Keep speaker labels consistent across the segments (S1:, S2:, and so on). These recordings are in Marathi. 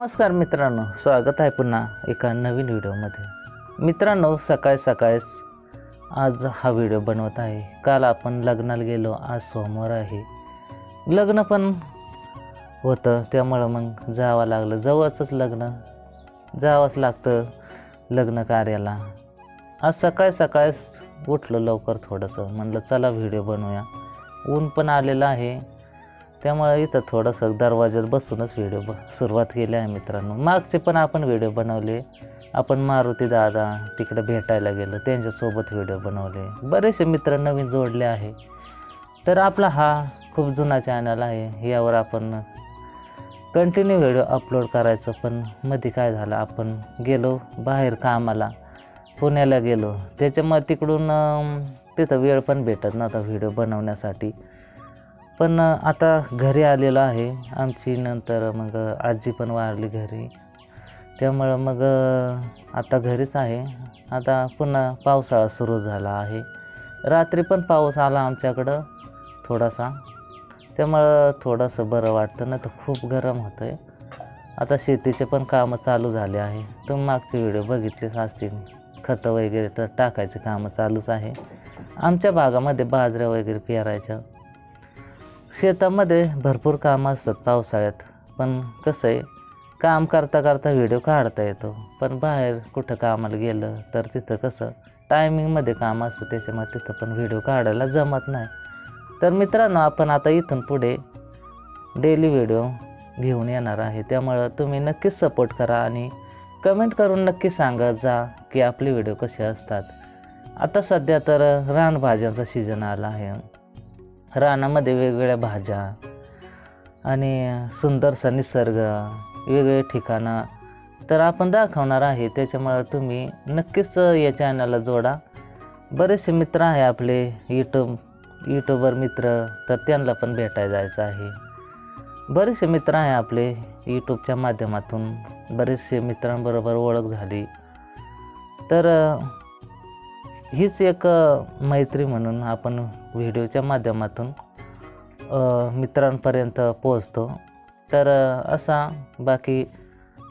S1: नमस्कार मित्रांनो स्वागत आहे पुन्हा एका नवीन व्हिडिओमध्ये. मित्रांनो सकाळ सकाळीच आज हा व्हिडिओ बनवत आहे. काल आपण लग्नाला गेलो आज सोमवार आहे. लग्न पण होतं त्यामुळं मग जावं लागलं. जवळचंच लग्न जावंच लागतं लग्न कार्याला. आज सकाळ सकाळच उठलो लवकर थोडंसं. म्हणलं चला व्हिडिओ बनवूया. ऊन पण आलेलं आहे. त्यामुळे इथं थोडंसं दरवाज्यात बसूनच व्हिडिओ ब सुरुवात केली आहे मित्रांनो. मागचे पण आपण व्हिडिओ बनवले. आपण मारुती दादा तिकडे भेटायला गेलो. त्यांच्यासोबत व्हिडिओ बनवले. बरेचसे मित्र नवीन जोडले आहे. तर आपला हा खूप जुना चॅनल आहे. यावर आपण कंटिन्यू व्हिडिओ अपलोड करायचं पण मध्ये काय झालं? आपण गेलो बाहेर कामाला. पुण्याला गेलो. त्याच्यामुळे तिकडून तिथं वेळ पण भेटत नव्हता व्हिडिओ बनवण्यासाठी. पण आता घरी आलेलो आहे. आमची नंतर मग आजी पण वारली घरी. त्यामुळं मग आता घरीच आहे. आता पुन्हा पावसाळा सुरू झाला आहे. रात्री पण पाऊस आला आमच्याकडं थोडासा. त्यामुळं थोडंसं बरं वाटतं ना तर खूप गरम होतं आहे आता शेतीचे पण कामं चालू झाले आहे. तुम्ही मागचे व्हिडिओ बघितलेच असतील. खतं वगैरे तर टाकायचे कामं चालूच आहे. आमच्या भागामध्ये बाजऱ्या वगैरे पेरायच्या शेतामध्ये भरपूर कामं असतात पावसाळ्यात. पण कसं आहे काम करता करता व्हिडिओ काढता येतो. पण बाहेर कुठं कामाला गेलं तर तिथं कसं टायमिंगमध्ये काम असतं त्याच्यामुळे तिथं पण व्हिडिओ काढायला जमत नाही. तर मित्रांनो आपण आता इथून पुढे डेली व्हिडिओ घेऊन येणार आहे. त्यामुळं तुम्ही नक्कीच सपोर्ट करा आणि कमेंट करून नक्की सांगा जा की आपले व्हिडिओ कसे असतात. आता सध्या तर रानभाज्यांचा सीजन आला आहे. रानामध्ये वेगवेगळ्या भाज्या आणि सुंदरसा निसर्ग वेगवेगळे ठिकाणं तर आपण दाखवणार आहे. त्याच्यामुळं तुम्ही नक्कीच या चॅनलला जोडा. बरेचसे मित्र आहे आपले यूट्यूब यूट्यूबर मित्र तर त्यांना पण भेटायला जायचं आहे. बरेचसे मित्र आहे आपले यूट्यूबच्या माध्यमातून. बरेचसे मित्रांबरोबर ओळख झाली. तर हीच एक मैत्री म्हणून आपण व्हिडिओच्या माध्यमातून मित्रांपर्यंत पोहोचतो. तर असा बाकी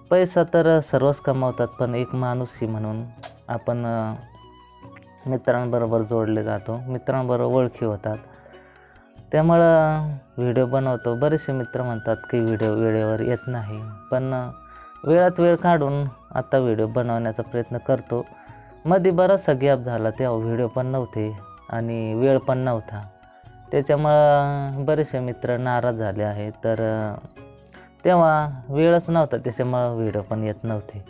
S1: पैसा तर सर्वच कमावतात पण एक माणूस ही म्हणून आपण मित्रांबरोबर जोडले जातो. मित्रांबरोबर ओळखी होतात. त्यामुळं व्हिडिओ बनवतो. बरेचसे मित्र म्हणतात की व्हिडिओ वेळेवर येत नाही. पण वेळात वेळ काढून आता व्हिडिओ बनवण्याचा प्रयत्न करतो. मध्ये बराचसा गॅप झाला तेव्हा व्हिडिओ पण नव्हते आणि वेळ पण नव्हता. त्याच्यामुळं बरेचसे मित्र नाराज झाले आहेत. तर तेव्हा वेळच नव्हता त्याच्यामुळं व्हिडिओ पण येत नव्हते.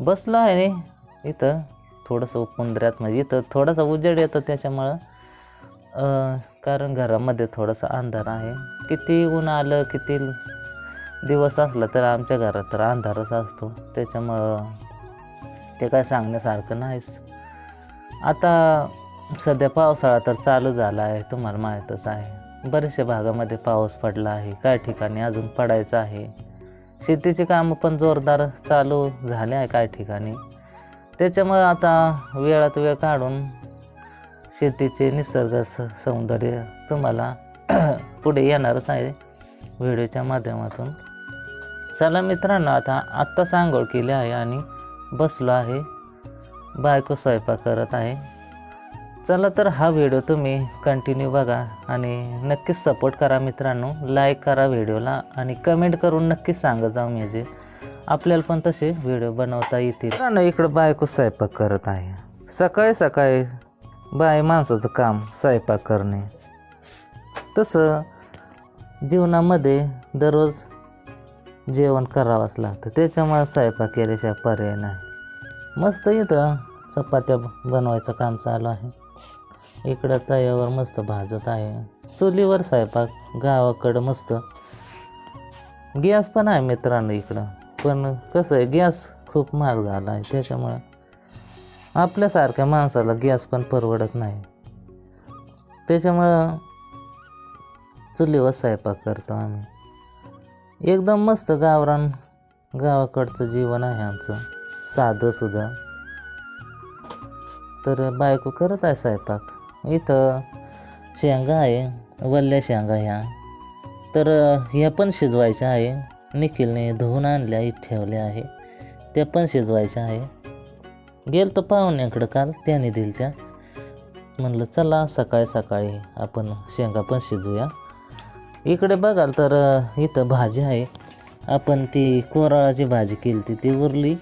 S1: बसलो आहे इथं थोडंसं उपुंद्र्यात म्हणजे इथं थोडासा उजेड येतो त्याच्यामुळं. कारण घरामध्ये थोडासा अंधार आहे. किती ऊन आलं किती दिवस असला तर आमच्या घरात तर अंधारच असतो. त्याच्यामुळं ते काय सांगण्यासारखं नाहीच. आता सध्या पावसाळा तर चालू झाला आहे तुम्हाला माहीतच आहे. बरेचशा भागामध्ये पाऊस पडला आहे काही ठिकाणी अजून पडायचं आहे. शेतीची कामं पण जोरदार चालू झाले आहे काही ठिकाणी. त्याच्यामुळं आता वेळात वेळ काढून शेतीचे निसर्ग स सौंदर्य तुम्हाला पुढे येणारच आहे व्हिडिओच्या माध्यमातून. चला मित्रांनो आता आत्ता सांगोळ केली आहे आणि बसलो आहे. बायको स्वयंपाक करत आहे. चला तर हा व्हिडिओ तुम्ही कंटिन्यू बघा आणि नक्कीच सपोर्ट करा मित्रांनो. लाईक करा व्हिडिओला आणि कमेंट करून नक्कीच सांगत जाऊ म्हणजे आपल्याला पण तसे व्हिडिओ बनवता येतील. मित्रांनो इकडं बायको स्वयंपाक करत आहे. सकाळी सकाळी बाय माणसाचं काम स्वयंपाक करणे. तसं जीवनामध्ये दररोज जेवण करावंच लागतं त्याच्यामुळे स्वयंपाक केल्याशिवाय पर्याय नाही. मस्त इथं चपात्या बनवायचं काम चालू आहे. इकडं तयावर मस्त भाजत आहे. चुलीवर स्वयंपाक गावाकडं मस्त. गॅस पण आहे मित्रांनो इकडं. पण कसं आहे गॅस खूप महाग झाला आहे त्याच्यामुळं. आपल्यासारख्या माणसाला गॅस पण परवडत नाही. त्याच्यामुळं चुलीवर स्वयंपाक करतो आम्ही. एकदम मस्त गावरान गावाकडचं जीवन आहे आमचं. साधं सुद्धा. तर बायको करत आहे स्वयंपाक. इथं शेंगा आहे वल्ल्या शेंगा ह्या. तर ह्या पण शिजवायच्या आहे. निखिलने धुवून आणल्या ठेवल्या आहे. त्या पण शिजवायच्या आहे. गेल तर पाहुण्याकडं काल त्याने दिल त्या म्हणलं चला सकाळी सकाळी आपण शेंगा पण शिजवूया इकडे बघाल तर इथं भाजी आहे. आपण ती कोराळाची भाजी केली ती ती उरली.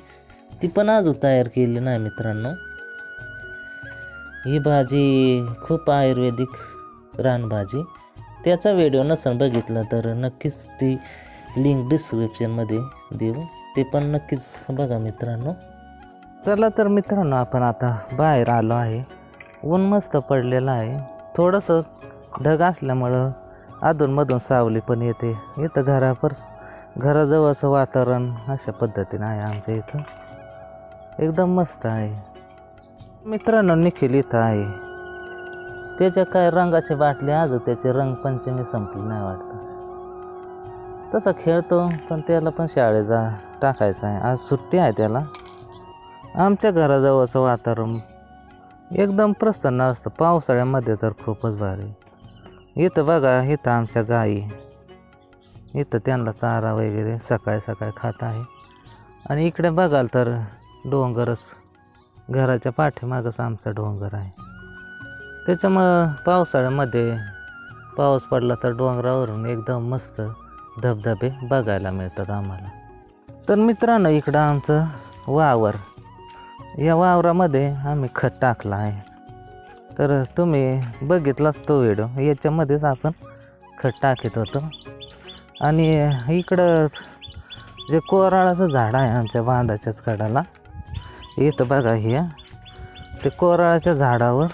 S1: ती पण अजून तयार केली नाही मित्रांनो. ही भाजी खूप आयुर्वेदिक रानभाजी त्याचा व्हिडिओ नसेल बघितला तर नक्कीच ती लिंक डिस्क्रिप्शनमध्ये देऊ. ते पण नक्कीच बघा मित्रांनो. चला तर मित्रांनो आपण आता बाहेर आलो आहे. ऊन मस्त पडलेलं आहे. थोडंसं ढग असल्यामुळं अधूनमधून सावली पण येते. इथं घरापर घराजवळचं वातावरण अशा पद्धतीनं आहे आमच्या इथं. एकदम मस्त आहे. मित्रांनो निखिल इथं आहे. त्याच्या काय रंगाचे बाटले आज त्याचे रंगपंचमी संपली नाही वाटतं. तसा खेळतो पण त्याला पण शाळेत जा टाकायचं आहे. आज सुट्टी आहे त्याला. आमच्या घराजवळचं वातावरण एकदम प्रसन्न असतं. पावसाळ्यामध्ये तर खूपच भारी. इथं बघा इथं आमच्या गाई इथं त्यांना चारा वगैरे सकाळी सकाळी खात आहे. आणि इकडे बघाल तर डोंगरच घराच्या पाठीमागंच आमचा डोंगर आहे. त्याच्यामुळं पावसाळ्यामध्ये पाऊस पडला तर डोंगरावरून एकदम मस्त धबधबे बघायला मिळतात आम्हाला. तर मित्रांनो इकडं आमचं वावर. या वावरामध्ये आम्ही खत टाकलं आहे. तर तुम्ही बघितलाच तो व्हिडिओ. याच्यामध्येच आपण खत टाकीत होतो. आणि इकडं जे कोराळाचं झाड आहे आमच्या बांधाच्याच कडाला इथं बघा हे. ते कोराळाच्या झाडावर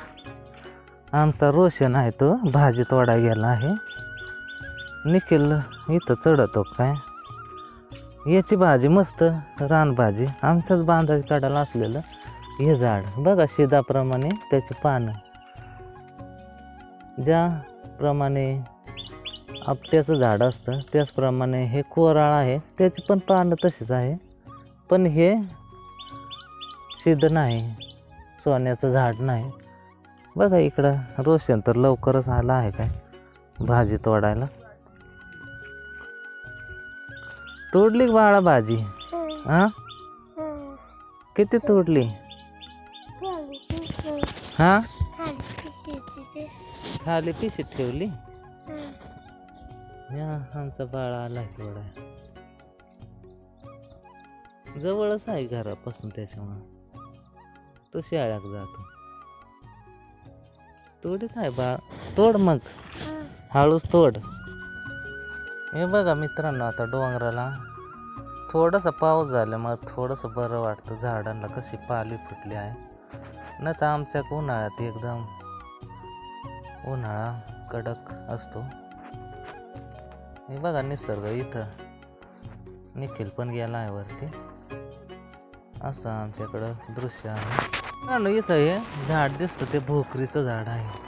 S1: आमचा रोशन आहे तो भाजी तोडा गेला आहे. निखिल इथं चढतो काय? याची भाजी मस्त रानभाजी आमच्याच बांधाच्या कडाला असलेलं हे झाड. बघा शिदाप्रमाणे त्याचे पानं. ज्याप्रमाणे आपट्याचं झाड असतं त्याचप्रमाणे हे कोराळ आहे त्याची पण पानं तशीच आहे. पण हे सिद्ध नाही सोन्याचं झाड नाही. बघा इकडं रोशन तर लवकरच आला आहे काय भाजी तोडायला. तोडली बाळा भाजी? हा किती तोडली? हा? खाली पिशीत ठेवली. या आमचा बाळा आलाय थोडा. जवळच आहे घरापासून त्याच्यामुळं. तो शाळ्यात जातो. तोडीत आहे बाळ. तोड मग. हळूच तोड. हे बघा मित्रांनो आता डोंगराला थोडासा पाऊस झाल्यामुळं थोडंसं बरं वाटतं. झाडांना कशी पालवी फुटली आहे. नाही तर आमच्या उन्हाळ्यात एकदम उन्हाळा कडक असतो. हे बघा निसर्ग इथं. निखिल पण गेला आहे वरती. असं आमच्याकडं दृश्य आहे. इथं हे झाड दिसतं ते भोकरीचं झाड आहे.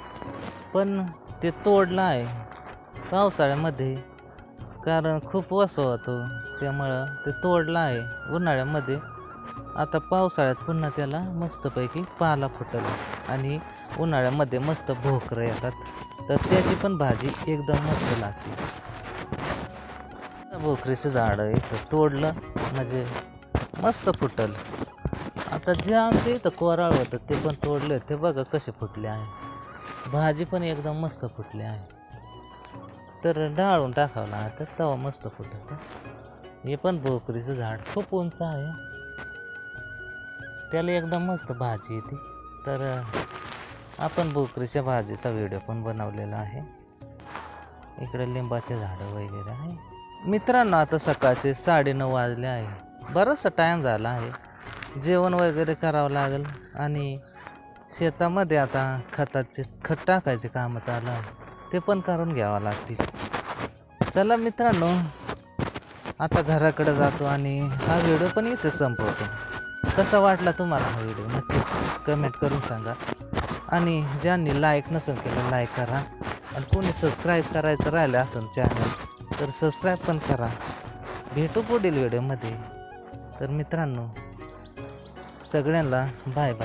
S1: पण ते तोडलं आहे. पावसाळ्यामध्ये कारण खूप वसवा होतो त्यामुळं ते तोडलं आहे. उन्हाळ्यामध्ये आता पावसाळ्यात पुन्हा त्याला मस्तपैकी पाला फुटला. आणि उन्हाळ्यामध्ये मस्त भोकरं येतात. तर त्याची पण भाजी एकदम मस्त लागते. भोकरीचं झाड इथं तोडलं म्हणजे मस्त फुटल. आता जे आमच्या इथं कोराळ होतं ते पण तोडले ते बघा कसे फुटले आहे. भाजी पण एकदम मस्त फुटली आहे. तर डाळून टाकावं लागतं तर तेव्हा मस्त फुटत. हे पण भोकरीचं झाड खूप उंच आहे. त्याला एकदम मस्त भाजी येते. तर आपण भोकरीच्या भाजीचा व्हिडिओ पण बनवलेला आहे. इकडे लिंबाचे झाडं वगैरे आहे. मित्रांनो आता सकाळचे साडेनऊ वाजले आहे. बराचसा टाईम झाला आहे. जेवण वगैरे करावं लागेल आणि शेतामध्ये आता खताचे खत टाकायचे कामं चालू आहे. ते पण करून घ्यावं लागतील. चला मित्रांनो आता घराकडे जातो आणि हा व्हिडिओ पण इथे संपवतो. कसा वाटला तुम्हाला हा व्हिडिओ नक्कीच कमेंट करून सांगा. आणि ज्यांनी लाईक नसेल केलं लाईक करा. आणि कोणी सबस्क्राईब करायचं राहिलं असेल चॅनल तर सबस्क्राईब पण करा. भेटू पुढील व्हिडिओमध्ये तर मित्रांनो सगळ्यांना बाय बाय